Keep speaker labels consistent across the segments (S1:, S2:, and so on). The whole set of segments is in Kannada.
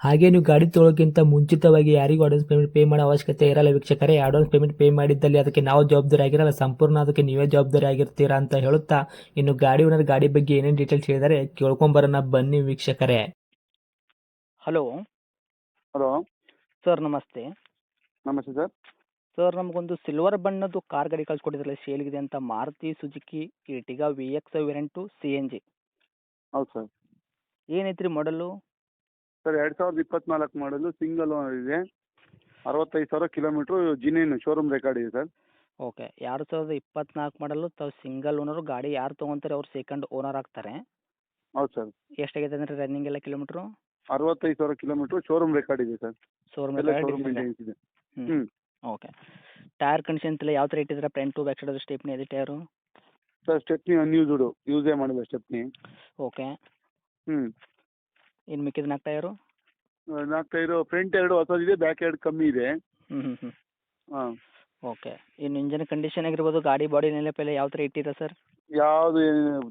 S1: ಹಾಗೆ ನೀವು ಗಾಡಿ ತೊಳೋಕ್ಕಿಂತ ಮುಂಚಿತವಾಗಿ ಯಾರಿಗೂ ಅಡ್ವಾನ್ಸ್ ಪೇಮೆಂಟ್ ಪೇ ಮಾಡೋ ಅವಶ್ಯಕತೆ ಇರಲ್ಲ ವೀಕ್ಷಕರೇ. ಅಡ್ವಾನ್ಸ್ ಪೇಮೆಂಟ್ ಪೇ ಮಾಡಿದ್ದಲ್ಲಿ ಅದಕ್ಕೆ ನಾವು ಜವಾಬ್ದಾರಿ ಆಗಿರಲ್ಲ. ಸಂಪೂರ್ಣ ಅದಕ್ಕೆ ನೀವೇ ಜವಾಬ್ದಾರಿ ಆಗಿರ್ತೀರಾ ಅಂತ ಹೇಳುತ್ತಾ ಇನ್ನು ಗಾಡಿ ಓನರ್ ಗಾಡಿ ಬಗ್ಗೆ ಏನೇನು ಡೀಟೇಲ್ಸ್ ಹೇಳಿದರೆ ಕೇಳ್ಕೊಂಬರೋಣ. ಬನ್ನಿ ವೀಕ್ಷಕರೇ.
S2: ಹಲೋ
S3: ಹಲೋ
S2: ಸರ್ ನಮಸ್ತೆ.
S3: ನಮಸ್ತೆ ಸರ್
S2: ಸರ್ ನಮಗೊಂದು ಸಿಲ್ವರ್ ಬಣ್ಣದ್ದು ಕಾರ್ ಗಾಡಿ ಕಳ್ಸಿಕೊಟ್ಟಿದ್ರಲ್ಲ. ಸೇಲ್ಗಿದೆ ಅಂತ Maruti Suzuki Ertiga V X variant C N G
S3: ಹೌದು ಸರ್
S2: ಏನೈತ್ರಿ ಮಾಡಲು
S3: ಸರ್ ಎರಡ್ ಸಾವಿರದ ಇಪ್ಪತ್ನಾಲ್ಕು ಮಾಡಲು ಸಿಂಗಲ್ ಓನರ್ ಇದೆ. ಅರವತ್ತೈದು ಸಾವಿರ ಕಿಲೋಮೀಟ್ರು ಜಿನೇನ್ ಶೋರೂಮ್ ರೆಕಾರ್ಡ್ ಇದೆ ಸರ್.
S2: ಓಕೆ ಎರಡು ಸಾವಿರದ ಇಪ್ಪತ್ನಾಲ್ಕು ಮಾಡಲು ತಾವು ಸಿಂಗಲ್ ಓನರ್ ಗಾಡಿ ಯಾರು ತೊಗೊಂತಾರೆ ಅವ್ರು ಸೆಕೆಂಡ್ ಓನರ್ ಆಗ್ತಾರೆ.
S3: ಹೌದು ಸರ್.
S2: ಎಷ್ಟಾಗಿದೆ ಅಂದ್ರೆ ರನ್ನಿಂಗ್ ಎಲ್ಲ ಕಿಲೋಮೀಟ್ರು
S3: ಅರವತ್ತೈದು ಸಾವಿರ ಕಿಲೋಮೀಟ್ರು ಶೋರೂಮ್ ರೆಕಾರ್ಡ್ ಇದೆ ಸರ್.
S2: ಶೋರೂಮ್
S3: ಎಲ್ಲ ಶೋರೂಮ್ ಮೇಂಟೆನೆನ್ಸ್ ಇದೆ.
S2: ಹ್ಞೂ
S3: ಹ್ಞೂ
S2: ಓಕೆ ಟೈರ್ ಕಂಡೀಷನ್ ಎಲ್ಲ ಯಾವ ಥರ ಇಟ್ಟಿದ್ರೆ? Front to back side stepney ಇದೆ ಟೈರು
S3: ಸರ್ ಸ್ಟೆಪ್ನಿ ಅನ್ಯೂಸ್ಡು ಯೂಸೇ ಮಾಡಿಲ್ಲ ಸ್ಟೆಪ್ನಿ
S2: ಓಕೆ
S3: ಹ್ಞೂ
S2: ಇನ್ನು ಮಿಕ್ಕಿದ ನಾಲ್ಕು ಟೈರು?
S3: ನಾಲ್ಕು ಟೈರು ಫ್ರಂಟ್ ಎರಡು ಹೊಸದಿದೆ ಬ್ಯಾಕ್ ಎರಡು ಕಮ್ಮಿ ಇದೆ.
S2: ಹ್ಞೂ ಹ್ಞೂ ಹ್ಞೂ
S3: ಹಾಂ.
S2: ಓಕೆ. ಇನ್ನು ಇಂಜಿನ್ ಕಂಡೀಷನ್ ಆಗಿರ್ಬೋದು ಗಾಡಿ ಬಾಡಿ ನೆನಪೆಲ್ಲ ಯಾವ ಥರ ಇಟ್ಟಿದೆ ಸರ್?
S3: ಯಾವುದು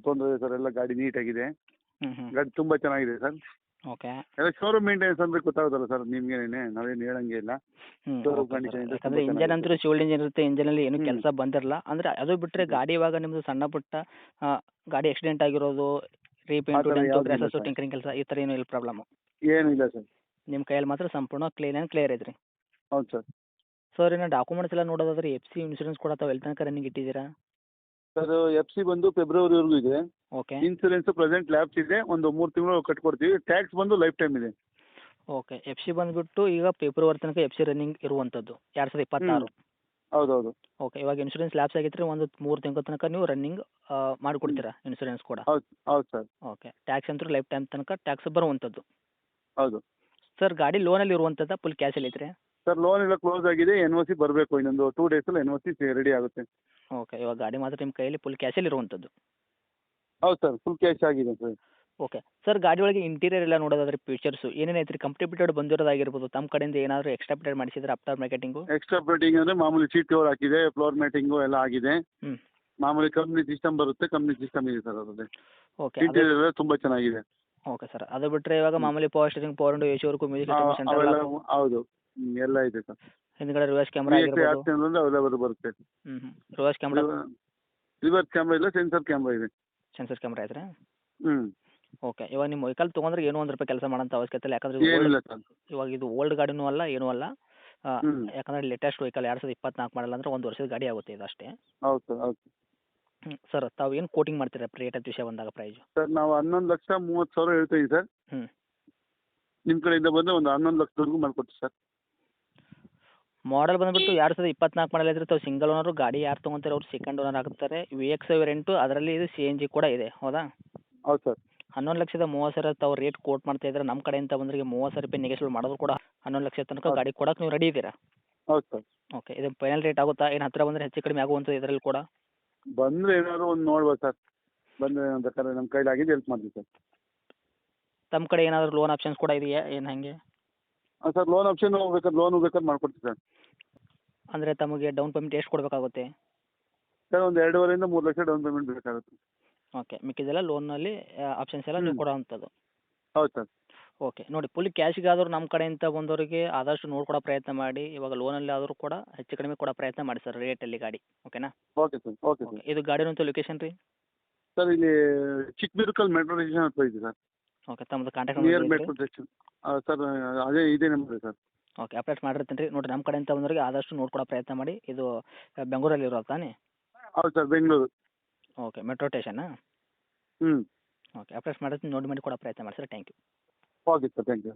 S3: ತೊಂದರೆ ಇಲ್ಲ ಸರ್ ಎಲ್ಲ ಗಾಡಿ ನೀಟಾಗಿದೆ.
S2: ಆಗಿದೆ ಹ್ಞೂ
S3: ಗಾಡಿ ತುಂಬ ಚೆನ್ನಾಗಿದೆ ಸರ್.
S2: ಓಕೆ.
S3: ಎಲ್ಲ ಶೋರೂಮ್ ಮೇಂಟೆನೆನ್ಸ್ ಅಂದರೆ ಗೊತ್ತಾಗುತ್ತಲ್ಲ ಸರ್ ನಿಮ್ಗೇನೆ ನಾವೇನು ಹೇಳಂಗೆ ಇಲ್ಲ. ಶೋರೂಮ್ ಕಂಡೀಷನ್ ಇದೆ,
S2: ಯಾಕಂದರೆ ಇಂಜನ್ ಅಂತೂ ಶಿವಲ್ಡ್ ಇಂಜನ್ ಇರುತ್ತೆ ಇಂಜನಲ್ಲಿ ಅಲ್ಲಿ
S3: ಏನು
S2: ಕೆಲಸ ಬಂದಿರಲ್ಲ. ಅಂದ್ರೆ ಅದು ಬಿಟ್ಟರೆ ಗಾಡಿ ಇವಾಗ ನಿಮ್ಮದು ಸಣ್ಣ ಪುಟ್ಟ ಗಾಡಿ ಆಕ್ಸಿಡೆಂಟ್ ಆಗಿರೋದು ರೀಪೇಂಟು
S3: ಥರ
S2: ಡೆಂಟು
S3: ಯಾವ್ದು ಇಲ್ಲ
S2: ಗ್ರಾಸಸ್ಸು ಟಿಂಕರಿಂಗ್ ಕೆಲಸ ಈ ಥರ ಏನೂ ಇಲ್ಲ ಪ್ರಾಬ್ಲಮ್
S3: ಏನು ಇಲ್ಲ ಸರ್.
S2: ನಿಮ್ಮ ಕೈಯಲ್ಲಿ ಮಾತ್ರ ಸಂಪೂರ್ಣ ಕ್ಲೀನ್ ಆ್ಯಂಡ್ ಕ್ಲಿಯರ್ ಇದ್ರಿ
S3: ಹೌದು ಸರ್.
S2: ಸರ್ ಇನ್ನು ಡಾಕ್ಯುಮೆಂಟ್ಸ್ ಎಲ್ಲ ನೋಡೋದಾದ್ರೆ ಎಫ್ ಸಿ ಇನ್ಶೂರೆನ್ಸ್ ಕೂಡ ತಾವು ಎಲ್ಲಿ ತನಕ ರನ್ನಿಂಗ್ ಇಟ್ಟಿದ್ದೀರಾ?
S3: ಸರ್ ಎಫ್ ಸಿ ಬಂದು ಫೆಬ್ರವರಿವರೆಗೂ ಇದೆ.
S2: ಓಕೆ
S3: ಇನ್ಸೂರೆನ್ಸ್ ಪ್ರೆಸೆಂಟ್ ಲ್ಯಾಬ್ಸ್ ಇದೆ. ಒಂದು ಮೂರು ತಿಂಗಳು ಕಟ್ಕೊಡ್ತೀವಿ. ಟ್ಯಾಕ್ಸ್ ಬಂದು ಲೈಫ್ ಟೈಮ್ ಇದೆ.
S2: ಓಕೆ ಎಫ್ ಸಿ ಬಂದುಬಿಟ್ಟು ಈಗ ಫೆಬ್ರವರಿ ತನಕ ಎಫ್ ಸಿ ರನ್ನಿಂಗ್ ಇರುವಂಥದ್ದು. ಎರಡು ಸಾವಿರದ ಇಪ್ಪತ್ತಾರು.
S3: ಹೌದೌದು.
S2: ಓಕೆ ಇವಾಗ ಇನ್ಶೂರೆನ್ಸ್ ಲ್ಯಾಪ್ಸ್ ಆಗಿದ್ರೆ ಒಂದು ಮೂರು ತಿಂಗಳ ತನಕ ನೀವು ರನ್ನಿಂಗ್ ಮಾಡಿಕೊಡ್ತೀರಾ ಇನ್ಶೂರೆನ್ಸ್ ಕೂಡ?
S3: ಹೌದು ಹೌದು ಸರ್
S2: ಓಕೆ ಟ್ಯಾಕ್ಸ್ ಅಂತೂ ಲೈಫ್ ಟೈಮ್ ತನಕ ಟ್ಯಾಕ್ಸ್ ಬರುವಂಥದ್ದು
S3: ಹೌದು.
S2: ಸರ್ ಗಾಡಿ ಲೋನಲ್ಲಿ ಇರುವಂಥದ್ದು ಫುಲ್ ಕ್ಯಾಶಲ್ಲಿ ಇದ್ರೆ
S3: ಸರ್ ಲೋನ್ ಎಲ್ಲ ಕ್ಲೋಸ್ ಆಗಿದೆ ಎನ್ ಒ ಸಿ ಬರಬೇಕು ಇನ್ನೊಂದು ಟೂ ಡೇಸಲ್ಲಿ ಎನ್ ಒ ಸಿ ರೆಡಿ ಆಗುತ್ತೆ.
S2: ಓಕೆ ಇವಾಗ ಗಾಡಿ ಮಾತ್ರ ನಿಮ್ಮ ಕೈಯಲ್ಲಿ ಫುಲ್ ಕ್ಯಾಶಲ್ಲಿ ಇರುವಂಥದ್ದು
S3: ಹೌದು ಸರ್ ಫುಲ್ ಕ್ಯಾಶ್ ಆಗಿದೆ ಸರ್
S2: ಓಕೆ ಸರ್ ಗಾಡಿ ಒಳಗೆ ಇಂಟೀರಿಯರ್ ಎಲ್ಲ ನೋಡೋದಾದ್ರೆ ಫೀಚರ್ಸು ಏನೇನು ಐತ್ರಿ? ಕಂಪ್ನಿ ಬಂದಿರೋದಾಗಿರ್ಬೋದು. ತಮ್ಮ ಕಡೆಯಿಂದ ಏನಾದರೂ ಎಕ್ಸ್ಟ್ರಾ ಬಿಟೆಡ್ ಮಾಡಿಸಿದ್ರೆ ಆಫ್ಟರ್ ಮಾರ್ಕೆಟಿಂಗು
S3: ಎಕ್ಸ್ಟ್ರಾ ಪ್ಲೇಟಿಂಗ್ ಅಂದರೆ ಮಾಮೂಲಿ ಸೀಟ್ ಕವರ್ ಹಾಕಿದೆ ಫ್ಲೋರ್ ಮ್ಯಾಟಿಂಗು ಎಲ್ಲ ಆಗಿದೆ. ಮಾಮೂಲಿ ಕಂಪ್ನಿ ಸಿಸ್ಟಮ್ ಬರುತ್ತೆ ಕಂಪ್ನಿ ಸಿಸ್ಟಮ್ ಇದೆ ಸರ್ ಅದರಲ್ಲಿ
S2: ಓಕೆ
S3: ಇಂಟೀರಿಯರ್ ಎಲ್ಲ ತುಂಬ ಚೆನ್ನಾಗಿದೆ.
S2: ಓಕೆ ಸರ್ ಅದು ಬಿಟ್ಟರೆ ಇವಾಗ ಮಾಮೂಲಿ power steering power and work music system
S3: ಅವೆಲ್ಲ
S2: ಸೆಂಟ್ರಲ್
S3: ಹೌದು. ಹ್ಮ್, ಎಲ್ಲ ಇದೆ ಸರ್
S2: ಹಿಂದ್ಗಡೆ ರಿವರ್ಸ್ ಕ್ಯಾಮ್ರಾ ಆಗಿರ್ಬೋದು.
S3: ಅವೈಲೇಬಲ್ ಅವೆಲ್ಲ ಬರುತ್ತೆ.
S2: ಹ್ಞೂ ಹ್ಞೂ ರಿವರ್ಸ್ ಕ್ಯಾಮ್ರಾ
S3: ರಿವರ್ಸ್ ಕ್ಯಾಮ್ರಾ ಇಲ್ಲ ಸೆನ್ಸರ್ ಕ್ಯಾಮ್ರಾ ಇದೆ.
S2: ಸೆನ್ಸರ್ ಕ್ಯಾಮ್ರಾ ಐತ್ರಿ?
S3: ಹ್ಞೂ
S2: ಓಕೆ. ಇವಾಗ ನಿಮ್ಮ ವೆಹಿಕಲ್ ತೊಗೊಂಡ್ರೆ ಏನೋ ಒಂದು ರೂಪಾಯಿ ಕೆಲಸ ಮಾಡೋಂಥ ಅವಶ್ಯಕತೆ ಇಲ್ಲ. ಯಾಕಂದ್ರೆ ಇದು old-
S3: ಏನಿಲ್ಲ ಸರ್
S2: ಇವಾಗ ಇದು ಓಲ್ಡ್ ಗಾಡಿನೂ ಅಲ್ಲ ಏನೂ ಅಲ್ಲ. ಆ,
S3: ಹ್ಮ್.
S2: ಯಾಕಂದ್ರೆ ಲೇಟೆಸ್ಟ್ ವೆಹಿಕಲ್ ಎರಡು ಸಾವಿರದ ಇಪ್ಪತ್ನಾಲ್ಕು ಮಾಡಲ್ಲ ಅಂದ್ರೆ ಒಂದು ವರ್ಷದ ಗಾಡಿ ಆಗುತ್ತೆ ಇದು ಅಷ್ಟೇ.
S3: ಹೌದು ಸರ್ ಹೌದು.
S2: ಹ್ಞೂ ಸರ್ ತಾವು ಏನು ಕೋಟಿಂಗ್ ಮಾಡ್ತೀರಾ ರೇಟ್ ಅಂತ ವಿಷಯ ಬಂದಾಗ ಪ್ರೈಸು
S3: ಸರ್ ನಾವು ಹನ್ನೊಂದು ಲಕ್ಷ ಮೂವತ್ತು ಸಾವಿರ ಹೇಳ್ತಾ ಇದ್ದೀವಿ ಸರ್.
S2: ಹ್ಮ್.
S3: ನಿಮ್ಮ ಕಡೆಯಿಂದ ಬಂದು ಒಂದು ಹನ್ನೊಂದು ಲಕ್ಷದವರೆಗೂ ಮಾಡ್ಕೊಡ್ತೀವಿ ಸರ್.
S2: ಮಾಡೆಲ್ ಬಂದ್ಬಿಟ್ಟು ಎರಡು ಸಾವಿರದ ಇಪ್ಪತ್ನಾಲ್ಕು ಮಾಡಲ್ ಇದ್ರೆ ತಾವು ಸಿಂಗಲ್ ಓನರು ಗಾಡಿ ಯಾರು ತೊಗೊಂತಾರೆ ಅವ್ರು ಸೆಕೆಂಡ್ ಓನರ್ ಆಗ್ತಾರೆ. ವಿ ಎಕ್ಸ್ ವೆರೆಂಟು ಅದರಲ್ಲಿ ಇದು ಸಿ ಎನ್ ಜಿ ಕೂಡ ಇದೆ ಹೌದಾ?
S3: ಹೌದು ಸರ್.
S2: ಹನ್ನೊಂದು ಲಕ್ಷದ ಮೂವತ್ತು ಸಾವಿರ ತಾವು ರೇಟ್ ಕೋಟ್ ಮಾಡ್ತಾ ಇದ್ರೆ ನಮ್ಮ ಕಡೆಯಿಂದ ಬಂದ್ರೆ ಮೂವತ್ತು ಸಾವಿರ ರೂಪಾಯಿ ನೆಗೆಸಿಬಲ್ ಮಾಡೋದು ಕೂಡ ಹನ್ನೊಂದು ಲಕ್ಷ ತನಕ ಗಾಡಿ ಕೊಡಕ್ಕೆ ನೀವು ರೆಡಿ ಇದ್ದೀರಾ?
S3: ಹೌದು ಸರ್.
S2: ಓಕೆ ಇದು ಫೈನಲ್ ರೇಟ್ ಆಗುತ್ತಾ? ಏನು ಹತ್ತಿರ ಬಂದರೆ ಹೆಚ್ಚು ಕಡಿಮೆ ಆಗುವಂಥದ್ದು ಇದರಲ್ಲಿ ಕೂಡ?
S3: ಬಂದರೆ ಏನಾದ್ರು ಒಂದು ನೋಡ್ಬೋದು ಸರ್. ಬಂದರೆ ಬೇಕಾದ್ರೆ ನಮ್ಮ ಕೈಲಾಗಿದ್ದು ಹೆಲ್ಪ್ ಮಾಡ್ತೀವಿ ಸರ್.
S2: ತಮ್ಮ ಕಡೆ ಏನಾದರೂ ಲೋನ್ ಆಪ್ಷನ್ಸ್ ಕೂಡ ಇದೆಯಾ? ಏನು ಹಾಗೆ?
S3: ಹಾಂ ಸರ್ ಲೋನ್ ಆಪ್ಷನ್ ಬೇಕಾದ್ರೆ ಲೋನು ಬೇಕಾದ್ರೆ ಮಾಡ್ಕೊಡ್ತೀವಿ ಸರ್.
S2: ಅಂದರೆ ತಮಗೆ ಡೌನ್ ಪೇಮೆಂಟ್ ಎಷ್ಟು ಕೊಡಬೇಕಾಗುತ್ತೆ?
S3: ಸರ್ ಒಂದು ಎರಡೂವರೆಯಿಂದ ಮೂರು ಲಕ್ಷ ಡೌನ್ ಪೇಮೆಂಟ್ ಬೇಕಾಗುತ್ತೆ.
S2: ಓಕೆ ಮಿಕ್ಕಿದೆಲ್ಲ ಲೋನಲ್ಲಿ ಆಪ್ಷನ್ಸ್ ಎಲ್ಲ ನೀವು
S3: ಹ್ಮ್.
S2: ಕೊಡೋವಂಥದ್ದು.
S3: ಹೌದು ಸರ್.
S2: ಓಕೆ ನೋಡಿ ಫುಲ್ ಕ್ಯಾಶ್ಗೆ ಆದರೂ ನಮ್ಮ ಕಡೆಯಿಂದ ಬಂದವರಿಗೆ ಆದಷ್ಟು ನೋಡ್ಕೊಡೋ ಪ್ರಯತ್ನ ಮಾಡಿ ಇವಾಗ ಲೋನಲ್ಲಿ ಆದರೂ ಕೂಡ ಹೆಚ್ಚು ಕಡಿಮೆ ಕೊಡೋ ಪ್ರಯತ್ನ ಮಾಡಿ ಸರ್ ರೇಟಲ್ಲಿ ಗಾಡಿ ಓಕೆನಾ
S3: okay sir okay
S2: okay
S3: sir
S2: ಇದು ಗಾಡಿನಂತ ಲೊಕೇಶನ್ ರೀ?
S3: ಸರ್ ಇಲ್ಲಿ ಚಿಕ್ಕಬಿರುಕಲ್ ಮೆಟ್ರೋ ಸ್ಟೇಷನ್ ಹತ್ರ ಇದೆ ಸರ್.
S2: ಓಕೆ ತಮ್ಮದು contact
S3: near
S2: number
S3: metro station sir ಅದೇ ಇದೇ ನಂಬರ್ ಸರ್.
S2: ಓಕೆ ಅಪ್ಡೇಟ್ ಮಾಡಿರ್ತೀನಿ ರೀ. ನೋಡಿ ನಮ್ಮ ಕಡೆಯಿಂದ ಬಂದವರಿಗೆ ಆದಷ್ಟು ನೋಡ್ಕೊಡೋ ಪ್ರಯತ್ನ ಮಾಡಿ ಇದು ಆ, ಬೆಂಗಳೂರಲ್ಲಿ ಇರೋ ತಾನೇ?
S3: ಹೌದು ಸರ್ ಬೆಂಗಳೂರು.
S2: ಓಕೆ ಮೆಟ್ರೋ ಸ್ಟೇಷನಾ
S3: ಹ್ಞೂ
S2: ಓಕೆ ಅಪ್ಡೇಟ್ ಮಾಡಿರ್ತೀನಿ ನೋಡಿ ಮಾಡಿ ಕೊಡೋ ಪ್ರಯತ್ನ ಮಾಡಿ sir thank you
S3: okay sir thank you